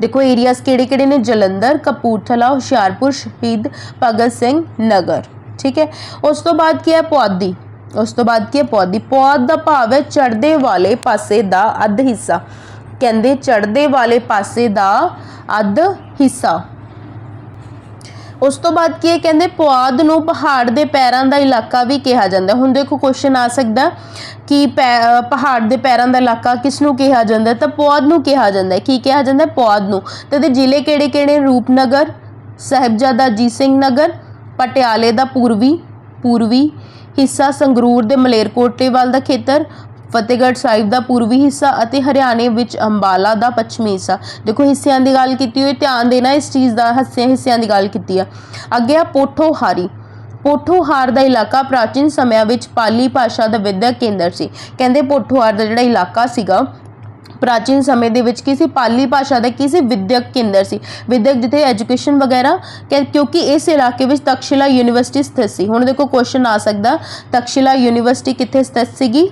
ਦੇਖੋ ਏਰੀਆਜ਼ ਕਿਹੜੇ ਕਿਹੜੇ ਨੇ? ਜਲੰਧਰ, ਕਪੂਰਥਲਾ, ਹੁਸ਼ਿਆਰਪੁਰ, ਸ਼ਹੀਦ ਭਗਤ ਸਿੰਘ ਨਗਰ, ਠੀਕ ਹੈ? ਉਸ ਤੋਂ ਬਾਅਦ ਕੀ ਹੈ? ਪੁਆਧੀ। ਉਸ ਤੋਂ ਬਾਅਦ ਕੀ ਹੈ? ਪੌਦ ਦੀ ਪੌਦ ਦਾ ਭਾਵ ਹੈ ਚੜ੍ਹਦੇ ਵਾਲੇ ਪਾਸੇ ਦਾ ਅੱਧ ਹਿੱਸਾ। ਕਹਿੰਦੇ ਚੜ੍ਹਦੇ ਵਾਲੇ ਪਾਸੇ ਦਾ ਅੱਧ ਹਿੱਸਾ। ਉਸ ਤੋਂ ਬਾਅਦ ਕੀ ਹੈ ਕਹਿੰਦੇ, ਪੁਆਧ ਨੂੰ ਪਹਾੜ ਦੇ ਪੈਰਾਂ ਦਾ ਇਲਾਕਾ ਵੀ ਕਿਹਾ ਜਾਂਦਾ ਹੁਣ ਦੇਖੋ ਕੁਐਸਚਨ ਆ ਸਕਦਾ ਕਿ ਪੈ- ਪਹਾੜ ਦੇ ਪੈਰਾਂ ਦਾ ਇਲਾਕਾ ਕਿਸ ਨੂੰ ਕਿਹਾ ਜਾਂਦਾ ਤਾਂ ਪੁਆਧ ਨੂੰ ਕਿਹਾ ਜਾਂਦਾ ਕੀ ਕਿਹਾ ਜਾਂਦਾ ਪੁਆਧ ਨੂੰ। ਤੇ ਇਹਦੇ ਜ਼ਿਲ੍ਹੇ ਕਿਹੜੇ ਕਿਹੜੇ ਰੂਪਨਗਰ, ਸਾਹਿਬਜ਼ਾਦਾ ਅਜੀਤ ਸਿੰਘ ਨਗਰ, ਪਟਿਆਲੇ ਦਾ ਪੂਰਬੀ ਪੂਰਬੀ ਹਿੱਸਾ ਸੰਗਰੂਰ ਦੇ ਮਲੇਰਕੋਟਲੇਵਾਲ ਦਾ ਖੇਤਰ ਫਤਿਹਗੜ੍ਹ ਸਾਹਿਬ ਦਾ ਪੂਰਬੀ ਹਿੱਸਾ ਅਤੇ ਹਰਿਆਣੇ ਵਿੱਚ ਅੰਬਾਲਾ ਦਾ ਪੱਛਮੀ ਹਿੱਸਾ। ਦੇਖੋ, ਹਿੱਸਿਆਂ ਦੀ ਗੱਲ ਕੀਤੀ ਹੋਈ, ਧਿਆਨ ਦੇਣਾ ਇਸ ਚੀਜ਼ ਦਾ, ਹਿੱਸਿਆਂ ਹਿੱਸਿਆਂ ਦੀ ਗੱਲ ਕੀਤੀ ਆ। ਅੱਗੇ ਆ ਪੋਠੋਹਾਰੀ। ਪੋਠੋਹਾਰ ਦਾ ਇਲਾਕਾ ਪ੍ਰਾਚੀਨ ਸਮਿਆਂ ਵਿੱਚ ਪਾਲੀ ਭਾਸ਼ਾ ਦਾ ਵਿਦਿਅਕ ਕੇਂਦਰ ਸੀ। ਕਹਿੰਦੇ ਪੋਠੋਹਾਰ ਦਾ ਜਿਹੜਾ ਇਲਾਕਾ ਸੀਗਾ, ਪ੍ਰਾਚੀਨ ਸਮੇਂ ਦੇ ਵਿੱਚ ਕਿਸੇ ਪਾਲੀ ਭਾਸ਼ਾ ਦਾ ਕਿਸੇ ਵਿਦਿਅਕ ਕੇਂਦਰ ਸੀ। ਵਿਦਿਅਕ ਜਿੱਥੇ ਐਜੂਕੇਸ਼ਨ ਵਗੈਰਾ, ਕਿ- ਕਿਉਂਕਿ ਇਸ ਇਲਾਕੇ ਵਿੱਚ ਤਕਸ਼ਿਲਾ ਯੂਨੀਵਰਸਿਟੀ ਸਥਿਤ ਸੀ। ਹੁਣ ਦੇਖੋ ਕੁਐਸਚਨ ਆ ਸਕਦਾ, ਤਕਸ਼ਿਲਾ ਯੂਨੀਵਰਸਿਟੀ ਕਿੱਥੇ ਸਥਿਤ ਸੀਗੀ?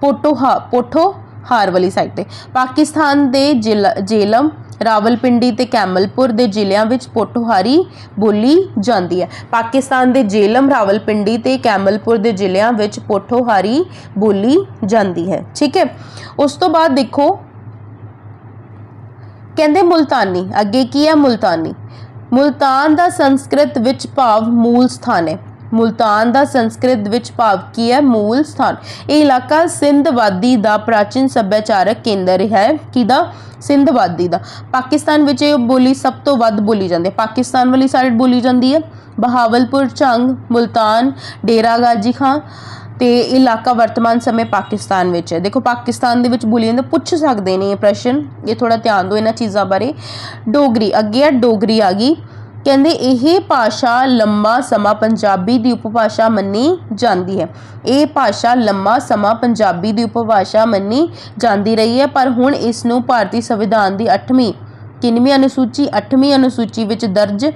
ਪੋਟੋਹਾ ਪੋਠੋ ਹਾਰ ਵਾਲੀ ਸਾਈਡ ਤੇ। ਪਾਕਿਸਤਾਨ ਦੇ ਜ਼ਿਲ੍ਹਾ- ਜੇਲਮ, ਰਾਵਲਪਿੰਡੀ ਤੇ ਕੈਮਲਪੁਰ ਦੇ ਜ਼ਿਲ੍ਹਿਆਂ ਵਿੱਚ ਪੋਠੋਹਾਰੀ ਬੋਲੀ ਜਾਂਦੀ ਹੈ। ਪਾਕਿਸਤਾਨ ਦੇ ਜੇਲਮ, ਰਾਵਲਪਿੰਡੀ ਤੇ ਕੈਮਲਪੁਰ ਦੇ ਜ਼ਿਲ੍ਹਿਆਂ ਵਿੱਚ ਪੋਠੋਹਾਰੀ ਬੋਲੀ ਜਾਂਦੀ ਹੈ। ਠੀਕ ਹੈ? ਉਸ ਤੋਂ ਬਾਅਦ ਦੇਖੋ, ਕਹਿੰਦੇ ਮੁਲਤਾਨੀ, ਅੱਗੇ ਕੀ ਹੈ ਮੁਲਤਾਨੀ? ਮੁਲਤਾਨ ਦਾ ਸੰਸਕ੍ਰਿਤ ਵਿੱਚ ਭਾਵ ਮੂਲ ਸਥਾਨ ਹੈ। ਮੁਲਤਾਨ ਦਾ ਸੰਸਕ੍ਰਿਤ ਵਿੱਚ ਭਾਵ ਕੀ ਹੈ ਮੂਲ ਸਥਾਨ। ਇਹ ਇਲਾਕਾ ਸਿੰਧ ਵਾਦੀ ਦਾ ਪ੍ਰਾਚੀਨ ਸੱਭਿਆਚਾਰਕ ਕੇਂਦਰ ਹੈ। ਕਿਹਦਾ? ਸਿੰਧ ਵਾਦੀ ਦਾ। ਪਾਕਿਸਤਾਨ ਵਿੱਚ ਇਹ ਬੋਲੀ ਸਭ ਤੋਂ ਵੱਧ ਬੋਲੀ ਜਾਂਦੀ ਹੈ। ਪਾਕਿਸਤਾਨ ਵਾਲੀ ਸਾਈਡ ਬੋਲੀ ਜਾਂਦੀ ਹੈ। ਬਹਾਵਲਪੁਰ, ਝੰਗ, ਮੁਲਤਾਨ ਡੇਰਾ ਗਾਜੀ ਖਾਂ ਤੇ ਇਹ ਇਲਾਕਾ ਵਰਤਮਾਨ ਸਮੇਂ ਪਾਕਿਸਤਾਨ ਵਿੱਚ ਹੈ। ਦੇਖੋ, ਪਾਕਿਸਤਾਨ ਦੇ ਵਿੱਚ ਬੋਲੀ ਜਾਂਦੀ ਪੁੱਛ ਸਕਦੇ ਨੇ ਇਹ ਪ੍ਰਸ਼ਨ। ਇਹ ਥੋੜਾ ਧਿਆਨ ਦਿਓ ਇਹਨਾਂ ਚੀਜ਼ਾਂ ਬਾਰੇ। ਡੋਗਰੀ। ਅੱਗੇ ਆ, ਡੋਗਰੀ ਆ ਗਈ। ਕਹਿੰਦੇ ਇਹ ਭਾਸ਼ਾ ਲੰਮਾ ਸਮਾਂ ਪੰਜਾਬੀ ਦੀ ਉਪਭਾਸ਼ਾ ਮੰਨੀ ਜਾਂਦੀ ਹੈ। ਇਹ ਭਾਸ਼ਾ ਲੰਮਾ ਸਮਾਂ ਪੰਜਾਬੀ ਦੀ ਉਪਭਾਸ਼ਾ ਮੰਨੀ ਜਾਂਦੀ ਰਹੀ ਹੈ, ਪਰ ਹੁਣ ਇਸ ਨੂੰ ਭਾਰਤੀ ਸੰਵਿਧਾਨ ਦੀ 8ਵੀਂ ਕਿੰਨਵੀਂ ਅਨੁਸੂਚੀ 8ਵੀਂ ਅਨੁਸੂਚੀ ਵਿੱਚ ਦਰਜ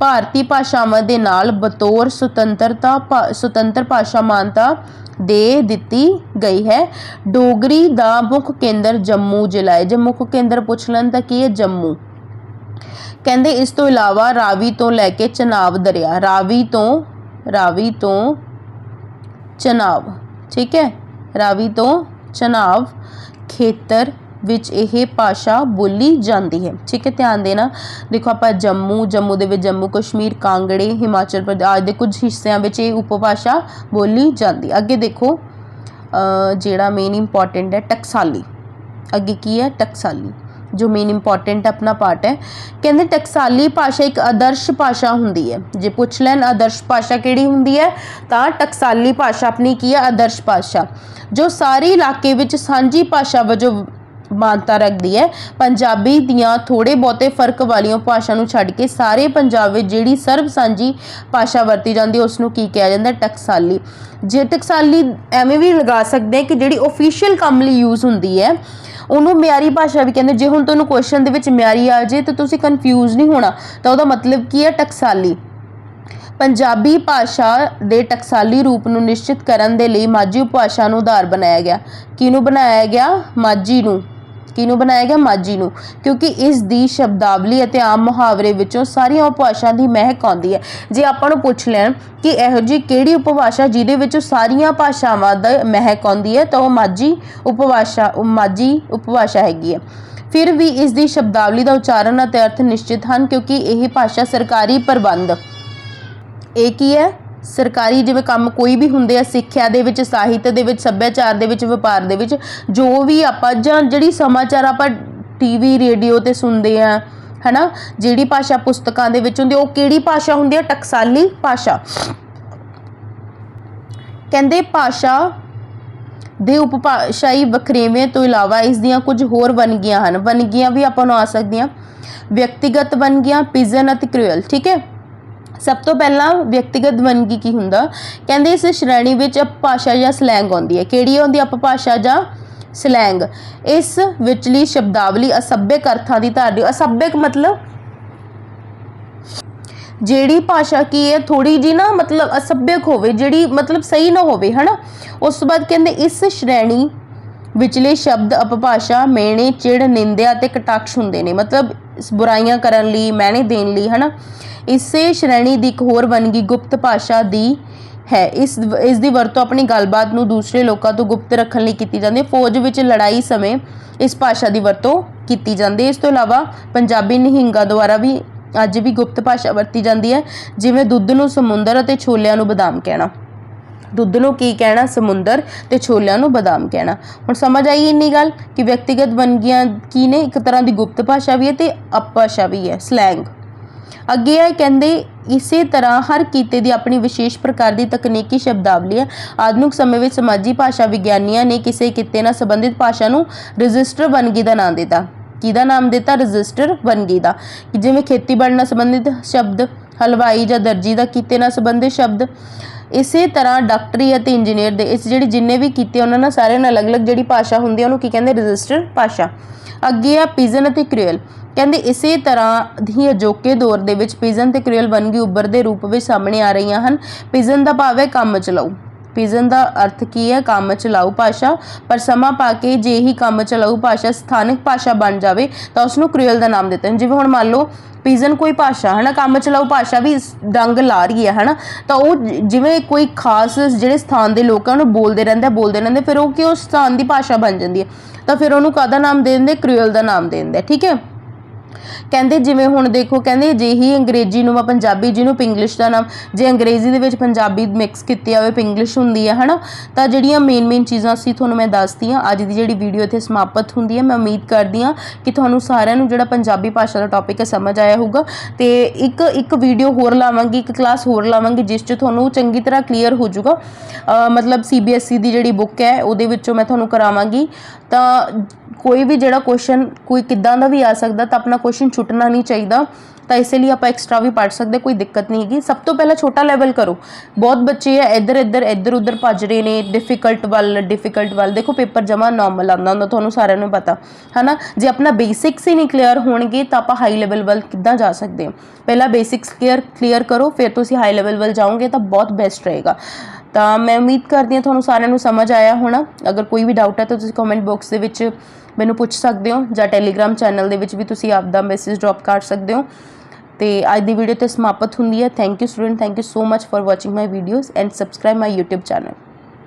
ਭਾਰਤੀ ਭਾਸ਼ਾਵਾਂ ਦੇ ਨਾਲ ਬਤੌਰ ਸੁਤੰਤਰਤਾ ਭਾ- ਸੁਤੰਤਰ ਭਾਸ਼ਾ ਮਾਨਤਾ ਦੇ ਦਿੱਤੀ ਗਈ ਹੈ। ਡੋਗਰੀ ਦਾ ਮੁੱਖ ਕੇਂਦਰ ਜੰਮੂ ਜ਼ਿਲ੍ਹਾ ਹੈ। ਜੇ ਮੁੱਖ ਕੇਂਦਰ ਪੁੱਛ ਲੈਣ ਤਾਂ ਕੀ ਹੈ? ਜੰਮੂ। ਕਹਿੰਦੇ ਇਸ ਤੋਂ ਇਲਾਵਾ ਰਾਵੀ ਤੋਂ ਲੈ ਕੇ ਚਨਾਬ ਦਰਿਆ, ਰਾਵੀ ਤੋਂ ਰਾਵੀ ਤੋਂ ਚਨਾਬ, ਠੀਕ ਹੈ? ਰਾਵੀ ਤੋਂ ਚਨਾਬ ਖੇਤਰ ਵਿੱਚ ਇਹ ਭਾਸ਼ਾ ਬੋਲੀ ਜਾਂਦੀ ਹੈ। ਠੀਕ ਹੈ, ਧਿਆਨ ਦੇਣਾ। ਦੇਖੋ ਆਪਾਂ ਜੰਮੂ ਜੰਮੂ ਦੇ ਵਿੱਚ ਜੰਮੂ ਕਸ਼ਮੀਰ, ਕਾਂਗੜੇ, ਹਿਮਾਚਲ ਪ੍ਰਦੇਸ਼ ਆਦਿ ਦੇ ਕੁਝ ਹਿੱਸਿਆਂ ਵਿੱਚ ਇਹ ਉਪਭਾਸ਼ਾ ਬੋਲੀ ਜਾਂਦੀ ਅੱਗੇ ਦੇਖੋ ਜਿਹੜਾ ਮੇਨ ਇੰਪੋਰਟੈਂਟ ਹੈ, ਟਕਸਾਲੀ। ਅੱਗੇ ਕੀ ਹੈ? ਟਕਸਾਲੀ। ਜੋ ਮੇਨ ਇੰਪੋਰਟੈਂਟ ਆਪਣਾ ਪਾਰਟ ਹੈ, ਕਹਿੰਦੇ ਟਕਸਾਲੀ ਭਾਸ਼ਾ ਇੱਕ ਆਦਰਸ਼ ਭਾਸ਼ਾ ਹੁੰਦੀ ਹੈ। ਜੇ ਪੁੱਛ ਲੈਣ ਆਦਰਸ਼ ਭਾਸ਼ਾ ਕਿਹੜੀ ਹੁੰਦੀ ਹੈ, ਤਾਂ ਟਕਸਾਲੀ ਭਾਸ਼ਾ ਆਪਣੀ ਕੀ ਹੈ? ਆਦਰਸ਼ ਭਾਸ਼ਾ। ਜੋ ਸਾਰੇ ਇਲਾਕੇ ਵਿੱਚ ਸਾਂਝੀ ਭਾਸ਼ਾ ਵਜੋਂ ਮਾਨਤਾ ਰੱਖਦੀ ਹੈ, ਪੰਜਾਬੀ ਦੀਆਂ ਥੋੜੇ ਬਹੁਤੇ ਫ਼ਰਕ ਵਾਲੀਆਂ ਭਾਸ਼ਾ ਨੂੰ ਛੱਡ ਕੇ ਸਾਰੇ ਪੰਜਾਬ ਵਿੱਚ ਜਿਹੜੀ ਸਰਬ ਸਾਂਝੀ ਭਾਸ਼ਾ ਵਰਤੀ ਜਾਂਦੀ ਹੈ ਉਸ ਨੂੰ ਕੀ ਕਿਹਾ ਜਾਂਦਾ? ਟਕਸਾਲੀ। ਜੇ ਟਕਸਾਲੀ ਐਵੇਂ ਵੀ ਲਗਾ ਸਕਦੇ ਹਾਂ ਕਿ ਜਿਹੜੀ ਅਫੀਸ਼ੀਅਲ ਕੰਮ ਲਈ ਯੂਜ਼ ਹੁੰਦੀ ਹੈ ਉਹਨੂੰ ਮਿਆਰੀ ਭਾਸ਼ਾ ਵੀ ਕਹਿੰਦੇ, ਜੇ ਹੁਣ ਤੁਹਾਨੂੰ ਕੁਐਸਚਨ ਦੇ ਵਿੱਚ ਮਿਆਰੀ ਆ ਜੇ ਤਾਂ ਤੁਸੀਂ ਕਨਫਿਊਜ਼ ਨਹੀਂ ਹੋਣਾ, ਤਾਂ ਉਹਦਾ ਮਤਲਬ ਕੀ ਹੈ? ਟਕਸਾਲੀ। ਪੰਜਾਬੀ ਭਾਸ਼ਾ ਦੇ ਟਕਸਾਲੀ ਰੂਪ ਨੂੰ ਨਿਸ਼ਚਿਤ ਕਰਨ ਦੇ ਲਈ ਮਾਝੀ ਉਪਭਾਸ਼ਾ ਨੂੰ ਆਧਾਰ ਬਣਾਇਆ ਗਿਆ। ਕਿਹਨੂੰ ਬਣਾਇਆ ਗਿਆ? ਮਾਝੀ ਨੂੰ। ਕਿਹਨੂੰ ਬਣਾਇਆ ਗਿਆ, ਮਾਝੀ ਨੂੰ। ਕਿਉਂਕਿ ਇਸ ਦੀ ਸ਼ਬਦਾਵਲੀ ਅਤੇ ਆਮ ਮੁਹਾਵਰੇ ਵਿੱਚੋਂ ਸਾਰੀਆਂ ਉਪਭਾਸ਼ਾ ਦੀ ਮਹਿਕ ਆਉਂਦੀ ਹੈ। ਜੇ ਆਪਾਂ ਨੂੰ ਪੁੱਛ ਲੈਣ ਕਿ ਇਹੋ ਜੀ ਕਿਹੜੀ ਉਪਭਾਸ਼ਾ ਜਿਹਦੇ ਵਿੱਚੋਂ ਸਾਰੀਆਂ ਭਾਸ਼ਾਵਾਂ ਦਾ ਮਹਿਕ ਆਉਂਦੀ ਹੈ, ਤਾਂ ਉਹ ਮਾਝੀ ਉਪਭਾਸ਼ਾ, ਉਹ ਮਾਝੀ ਉਪਭਾਸ਼ਾ ਹੈਗੀ ਹੈ। ਫਿਰ ਵੀ ਇਸ ਦੀ ਸ਼ਬਦਾਵਲੀ ਦਾ ਉਚਾਰਨ ਅਤੇ ਅਰਥ ਨਿਸ਼ਚਿਤ ਹਨ, ਕਿਉਂਕਿ ਇਹ ਭਾਸ਼ਾ ਸਰਕਾਰੀ ਪ੍ਰਬੰਧ। ਇਹ ਕੀ ਹੈ? ਸਰਕਾਰੀ ਜਿਵੇਂ ਕੰਮ ਕੋਈ ਵੀ ਹੁੰਦੇ ਆ ਸਿੱਖਿਆ ਦੇ ਵਿੱਚ ਸਾਹਿਤ ਦੇ ਵਿੱਚ ਸੱਭਿਆਚਾਰ ਦੇ ਵਿੱਚ ਵਪਾਰ ਦੇ ਵਿੱਚ ਜੋ ਵੀ ਆਪਾਂ ਜਾਂ ਜਿਹੜੀ ਸਮਾਚਾਰ ਆਪਾਂ ਟੀਵੀ ਰੇਡੀਓ ਤੇ ਸੁਣਦੇ ਆ ਹਨਾ ਜਿਹੜੀ ਭਾਸ਼ਾ ਪੁਸਤਕਾਂ ਦੇ ਵਿੱਚ ਹੁੰਦੀ ਆ, ਉਹ ਕਿਹੜੀ ਭਾਸ਼ਾ ਹੁੰਦੀ ਹੈ ਟਕਸਾਲੀ ਭਾਸ਼ਾ। ਕਹਿੰਦੇ ਭਾਸ਼ਾ ਦੇ ਉਪਭਾਸ਼ਾਈ ਵਖਰੇਵੇਂ ਤੋਂ ਇਲਾਵਾ ਇਸ ਦੀਆਂ ਕੁਝ ਹੋਰ ਵੰਨਗੀਆਂ ਹਨ। ਵੰਨਗੀਆਂ ਵੀ ਆਪਾਂ ਨੂੰ ਆ ਸਕਦੀਆਂ। ਵਿਅਕਤੀਗਤ ਵੰਨਗੀਆਂ ਪਿਜਨ ਅਤੇ ਕ੍ਰੂਅਲ ਠੀਕ ਹੈ? ਸਭ ਤੋਂ ਪਹਿਲਾਂ ਵਿਅਕਤੀਗਤ ਵੰਨਗੀ ਕੀ ਹੁੰਦਾ? ਕਹਿੰਦੇ ਇਸ ਸ਼੍ਰੇਣੀ ਵਿੱਚ ਅਪਭਾਸ਼ਾ ਜਾਂ ਸਲੈਂਗ ਆਉਂਦੀ ਹੈ। ਕਿਹੜੀ ਆਉਂਦੀ ਹੈ? ਅਪਭਾਸ਼ਾ ਜਾਂ ਸਲੈਂਗ। ਇਸ ਵਿਚਲੀ ਸ਼ਬਦਾਵਲੀ ਅਸੱਭਿਅਕ ਅਰਥਾਂ ਦੀ ਧਾਰਨੀ। ਅਸੱਭਿਅਕ ਮਤਲਬ? ਜਿਹੜੀ ਭਾਸ਼ਾ ਕੀ ਹੈ? ਥੋੜੀ ਜੀ ਨਾ ਮਤਲਬ ਅਸੱਭਿਅਕ ਹੋਵੇ, ਜਿਹੜੀ ਮਤਲਬ ਸਹੀ ਨਾ ਹੋਵੇ, ਹਨਾ? ਉਸ ਤੋਂ ਬਾਅਦ ਕਹਿੰਦੇ ਇਸ ਸ਼੍ਰੇਣੀ ਵਿਚਲੇ ਸ਼ਬਦ ਅਪਭਾਸ਼ਾ ਮੇਣੇ ਚਿੜ, ਨਿੰਦਿਆ ਤੇ ਕਟਾਕਸ਼ ਹੁੰਦੇ ਨੇ। ਮਤਲਬ ਬੁਰਾਈਆਂ ਕਰਨ ਲਈ ਮੈਨੇ ਦੇਣ ਲਈ, ਹਨਾ? ਇਸੇ ਸ਼੍ਰੇਣੀ ਦੀ ਇੱਕ ਹੋਰ ਵੰਨਗੀ ਗੁਪਤ ਭਾਸ਼ਾ ਦੀ ਹੈ। ਇਸ ਇਸ ਦੀ ਵਰਤੋਂ ਆਪਣੀ ਗੱਲਬਾਤ ਨੂੰ ਦੂਸਰੇ ਲੋਕਾਂ ਤੋਂ ਗੁਪਤ ਰੱਖਣ ਲਈ ਕੀਤੀ ਜਾਂਦੀ ਹੈ। ਫੌਜ ਵਿੱਚ ਲੜਾਈ ਸਮੇਂ ਇਸ ਭਾਸ਼ਾ ਦੀ ਵਰਤੋਂ ਕੀਤੀ ਜਾਂਦੀ ਹੈ। ਇਸ ਤੋਂ ਇਲਾਵਾ ਪੰਜਾਬੀ ਨਿਹੰਗਾਂ ਦੁਆਰਾ ਵੀ ਅੱਜ ਵੀ ਗੁਪਤ ਭਾਸ਼ਾ ਵਰਤੀ ਜਾਂਦੀ ਹੈ। ਜਿਵੇਂ ਦੁੱਧ ਨੂੰ ਸਮੁੰਦਰ ਅਤੇ ਛੋਲਿਆਂ ਨੂੰ ਬਦਾਮ ਕਹਿਣਾ। ਦੁੱਧ ਨੂੰ ਕੀ ਕਹਿਣਾ? ਸਮੁੰਦਰ ਤੇ ਛੋਲਿਆਂ ਨੂੰ ਬਦਾਮ ਕਹਿਣਾ। ਹੁਣ ਸਮਝ ਆਈ ਇੰਨੀ ਗੱਲ ਕਿ ਵਿਅਕਤੀਗਤ ਵੰਨਗੀਆਂ ਕੀ ਨੇ? ਇੱਕ ਤਰ੍ਹਾਂ ਦੀ ਗੁਪਤ ਭਾਸ਼ਾ ਵੀ ਹੈ ਤੇ ਅਪਭਾਸ਼ਾ ਵੀ ਹੈ। ਸਲੈਂਗ। ਅੱਗੇ ਆ ਕਹਿੰਦੇ, ਇਸੇ ਤਰ੍ਹਾਂ ਹਰ ਕੀਤੇ ਦੀ ਆਪਣੀ ਵਿਸ਼ੇਸ਼ ਪ੍ਰਕਾਰ ਦੀ ਤਕਨੀਕੀ ਸ਼ਬਦਾਵਲੀ ਹੈ। ਆਧੁਨਿਕ ਸਮੇਂ ਵਿੱਚ ਸਮਾਜੀ ਭਾਸ਼ਾ ਵਿਗਿਆਨੀਆਂ ਨੇ ਕਿਸੇ ਕਿੱਤੇ ਨਾਲ ਸੰਬੰਧਿਤ ਭਾਸ਼ਾ ਨੂੰ ਰਜਿਸਟਰ ਵੰਨਗੀ ਦਾ ਨਾਮ ਦਿੱਤਾ। ਕਿਹਦਾ ਨਾਮ ਦਿੱਤਾ? ਰਜਿਸਟਰ ਵੰਨਗੀ ਦਾ। ਜਿਵੇਂ ਖੇਤੀਬਾੜੀ ਨਾਲ ਸੰਬੰਧਿਤ ਸ਼ਬਦ, ਹਲਵਾਈ ਜਾਂ ਦਰਜੀ ਦਾ ਕਿੱਤੇ ਨਾਲ ਸੰਬੰਧਿਤ ਸ਼ਬਦ। ਇਸੇ ਤਰ੍ਹਾਂ ਡਾਕਟਰੀ ਅਤੇ ਇੰਜੀਨੀਅਰ ਦੇ ਇਸ ਜਿਹੜੀ ਜਿੰਨੇ ਵੀ ਕੀਤੇ, ਉਹਨਾਂ ਨਾਲ ਸਾਰਿਆਂ ਨਾਲ ਅਲੱਗ-ਅਲੱਗ ਜਿਹੜੀ ਭਾਸ਼ਾ ਹੁੰਦੀ ਹੈ, ਉਹਨੂੰ ਕੀ ਕਹਿੰਦੇ? ਰਜਿਸਟਰ ਭਾਸ਼ਾ। ਅੱਗੇ ਆ, ਪੀਜ਼ਨ ਅਤੇ ਕ੍ਰੀਓਲ ਕਹਿੰਦੇ ਇਸੇ ਤਰ੍ਹਾਂ ਹੀ ਅਜੋਕੇ ਦੌਰ ਦੇ ਵਿੱਚ ਪਿਜਨ ਤੇ ਕ੍ਰੀਓਲ ਵੰਨਗੀ ਉੱਭਰਦੇ ਰੂਪ ਵਿੱਚ ਸਾਹਮਣੇ ਆ ਰਹੀਆਂ ਹਨ। ਪਿਜਨ ਦਾ ਭਾਵ ਹੈ ਕੰਮ ਚਲਾਊ ਪਿਜਨ ਦਾ ਅਰਥ ਕੀ ਹੈ? ਕੰਮ ਚਲਾਊ ਭਾਸ਼ਾ। ਪਰ ਸਮਾਂ ਪਾ ਕੇ ਜੇ ਹੀ ਕੰਮ ਚਲਾਊ ਭਾਸ਼ਾ, ਸਥਾਨਕ ਭਾਸ਼ਾ ਬਣ ਜਾਵੇ, ਤਾਂ ਉਸ ਨੂੰ ਕ੍ਰੀਓਲ ਦਾ ਨਾਮ ਦਿੱਤਾ ਜਿਵੇਂ ਹੁਣ ਮੰਨ ਲਓ, ਪਿਜਨ ਕੋਈ ਭਾਸ਼ਾ ਹੈ ਨਾ ਕੰਮ ਚਲਾਊ ਭਾਸ਼ਾ ਵੀ ਇਸ ਡੰਗ ਲਾ ਰਹੀ ਹੈ, ਹਨਾ? ਤਾਂ ਉਹ ਜਿਵੇਂ ਕੋਈ ਖਾਸ ਜਿਹੜੇ ਸਥਾਨ ਦੇ ਲੋਕ ਆ, ਉਹਨੂੰ ਬੋਲਦੇ ਰਹਿੰਦਾ ਬੋਲਦੇ ਰਹਿੰਦੇ ਫਿਰ ਉਹ ਕਿ ਉਸ ਸਥਾਨ ਦੀ ਭਾਸ਼ਾ ਬਣ ਜਾਂਦੀ ਹੈ? ਤਾਂ ਫਿਰ ਉਹਨੂੰ ਕਾਹਦਾ ਨਾਮ ਦੇ ਦਿੰਦੇ? ਕ੍ਰੀਓਲ ਦਾ ਨਾਮ ਦੇ ਦਿੰਦੇ ਠੀਕ ਹੈ? ਕਹਿੰਦੇ ਜਿਵੇਂ ਹੁਣ ਦੇਖੋ ਕਹਿੰਦੇ ਜੇ ਹੀ ਅੰਗਰੇਜ਼ੀ ਨੂੰ ਮੈਂ ਪੰਜਾਬੀ ਜਿਹਨੂੰ ਪਿੰਗਲਿਸ਼ ਦਾ ਨਾਮ ਜੇ ਅੰਗਰੇਜ਼ੀ ਦੇ ਵਿੱਚ ਪੰਜਾਬੀ ਮਿਕਸ ਕੀਤੀ ਹੋਵੇ ਪਿੰਗਲਿਸ਼ ਹੁੰਦੀ ਹੈ ਹਨਾ ਤਾਂ ਜਿਹੜੀਆਂ ਮੇਨ ਮੇਨ ਚੀਜ਼ਾਂ ਸੀ ਤੁਹਾਨੂੰ ਮੈਂ ਦੱਸਦੀ ਹਾਂ ਅੱਜ ਦੀ ਜਿਹੜੀ ਵੀਡੀਓ ਇੱਥੇ ਸਮਾਪਤ ਹੁੰਦੀ ਹੈ ਮੈਂ ਉਮੀਦ ਕਰਦੀ ਹਾਂ ਕਿ ਤੁਹਾਨੂੰ ਸਾਰਿਆਂ ਨੂੰ ਜਿਹੜਾ ਪੰਜਾਬੀ ਭਾਸ਼ਾ ਦਾ ਟੌਪਿਕ ਹੈ ਸਮਝ ਆਇਆ ਹੋਊਗਾ। ਤੇ ਇੱਕ ਇੱਕ ਵੀਡੀਓ ਹੋਰ ਲਾਵਾਂਗੀ ਇੱਕ ਕਲਾਸ ਹੋਰ ਲਾਵਾਂਗੀ ਜਿਸ 'ਚ ਤੁਹਾਨੂੰ ਚੰਗੀ ਤਰ੍ਹਾਂ ਕਲੀਅਰ ਹੋ ਜਾਊਗਾ। ਅ, ਮਤਲਬ ਸੀਬੀਐਸਈ ਦੀ ਜਿਹੜੀ ਬੁੱਕ ਹੈ ਉਹਦੇ ਵਿੱਚੋਂ ਮੈਂ ਤੁਹਾਨੂੰ ਕਰਾਵਾਂਗੀ। ਤਾਂ ਕੋਈ ਵੀ ਜਿਹੜਾ ਕੁਐਸਚਨ ਕੋਈ ਕਿੱਦਾਂ ਦਾ ਵੀ ਆ ਸਕਦਾ ਤਾਂ ਆਪਣਾ ਕੁਐਸਚਨ ਛੁੱਟਣਾ ਨਹੀਂ ਚਾਹੀਦਾ, ਤਾਂ ਇਸੇ ਲਈ ਆਪਾਂ ਐਕਸਟਰਾ ਵੀ ਪੜ੍ਹ ਸਕਦੇ, ਕੋਈ ਦਿੱਕਤ ਨਹੀਂ ਹੈਗੀ। ਸਭ ਤੋਂ ਪਹਿਲਾਂ ਛੋਟਾ ਲੈਵਲ ਕਰੋ। ਬਹੁਤ ਬੱਚੇ ਆ ਇੱਧਰ ਇੱਧਰ ਇੱਧਰ ਉੱਧਰ ਭੱਜ ਰਹੇ ਨੇ ਡਿਫਿਕਲਟ ਵੱਲ ਡਿਫਿਕਲਟ ਵੱਲ। ਦੇਖੋ ਪੇਪਰ ਜਮਾ ਨਾਰਮਲ ਆਉਂਦਾ ਹੁੰਦਾ, ਤੁਹਾਨੂੰ ਸਾਰਿਆਂ ਨੂੰ ਪਤਾ। ਹਨਾ? ਜੇ ਆਪਣਾ ਬੇਸਿਕਸ ਹੀ ਨਹੀਂ ਕਲੀਅਰ ਹੋਣਗੇ, ਤਾਂ ਆਪਾਂ ਹਾਈ ਲੈਵਲ ਵੱਲ ਕਿੱਦਾਂ ਜਾ ਸਕਦੇ ਹਾਂ? ਪਹਿਲਾਂ ਬੇਸਿਕਸ ਕਲੀਅਰ ਕਲੀਅਰ ਕਰੋ, ਫਿਰ ਤੁਸੀਂ ਹਾਈ ਲੈਵਲ ਵੱਲ ਜਾਓਗੇ, ਤਾਂ ਬਹੁਤ ਬੈਸਟ ਰਹੇਗਾ। ਤਾਂ ਮੈਂ ਉਮੀਦ ਕਰਦੀ ਹਾਂ, ਤੁਹਾਨੂੰ ਸਾਰਿਆਂ ਨੂੰ ਸਮਝ ਆਇਆ ਹੋਣਾ। ਅਗਰ ਕੋਈ ਵੀ ਡਾਊਟ ਹੈ, ਤਾਂ ਤੁਸੀਂ ਕਮੈਂਟ ਬਾਕਸ ਦੇ ਵਿੱਚ ਮੈਨੂੰ ਪੁੱਛ ਸਕਦੇ ਹੋ ਜਾਂ ਟੈਲੀਗ੍ਰਾਮ ਚੈਨਲ ਦੇ ਵਿੱਚ ਵੀ ਤੁਸੀਂ ਆਪਦਾ ਮੈਸੇਜ ਡ੍ਰੌਪ ਕਰ ਸਕਦੇ ਹੋ। ਤੇ ਅੱਜ ਦੀ ਵੀਡੀਓ ਤੇ ਸਮਾਪਤ ਹੁੰਦੀ ਹੈ। Thank you student thank you so much for watching my videos and subscribe my YouTube channel